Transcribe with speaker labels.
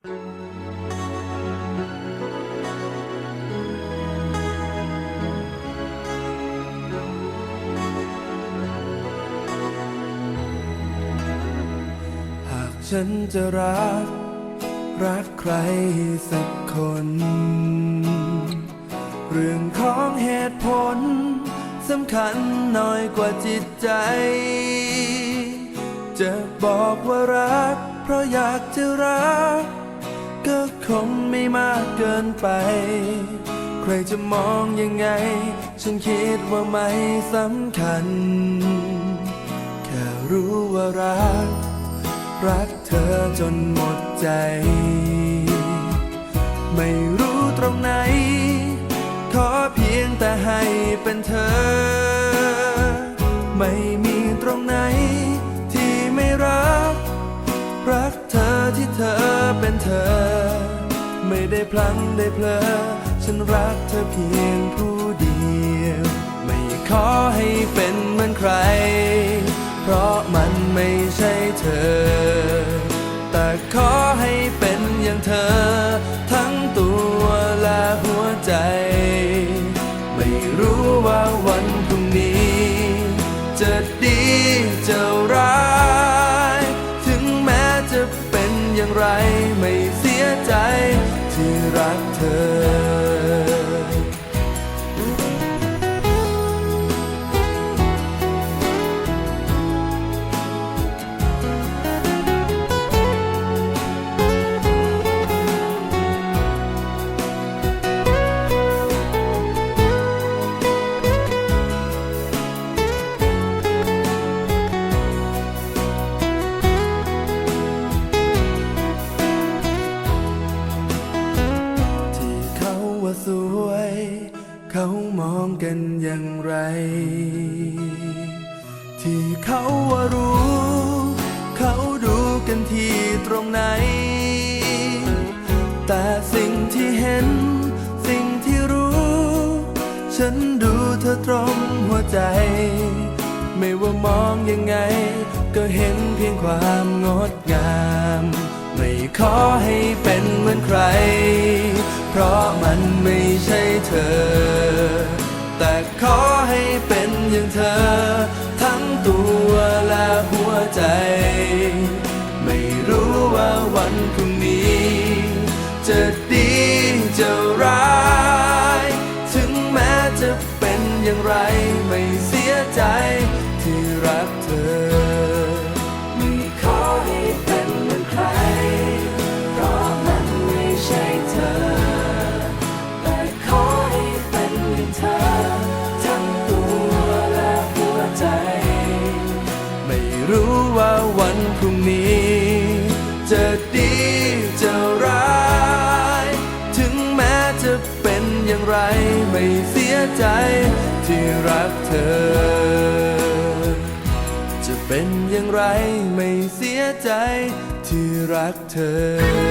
Speaker 1: หากฉันจะรัก รักใครสักคน เรื่องของเหตุผลสำคัญน้อยกว่าจิตใจ จะบอกว่ารัก เพราะอยากจะรัก งไม่มากเกินไป ใครจะมองยังไง ฉันคิดว่าไม่สำคัญ แค่รู้ว่ารัก รักเธอจนหมดใจ ไม่รู้ตรงไหน ขอเพียงแต่ให้เป็นเธอ ไม่ ได้พลั้งได้เพลอ ฉันรักเธอเพียงผู้เดียว เขามองกันอย่างไร ที่เขาว่ารู้ เขาดูกันที่ตรงไหน แต่สิ่งที่เห็น สิ่งที่รู้ ฉันดูเธอตรงหัวใจ ไม่ว่ามองยังไง ก็เห็นเพียงความงดงาม ไม่ขอให้เป็นเหมือนใคร เพราะมันไม่ใช่เธอ เธอ ทั้งตัวและหัวใจ ไม่รู้ว่าวันพรุ่งนี้ จะดีจะร้าย ถึงแม้จะเป็นอย่างไรไม่เสียใจที่รักเธอ พรุ่งนี้ จะดีจะร้าย ถึงแม้จะเป็นอย่างไรไม่เสียใจที่รักเธอ จะเป็นอย่างไรไม่เสียใจที่รักเธอ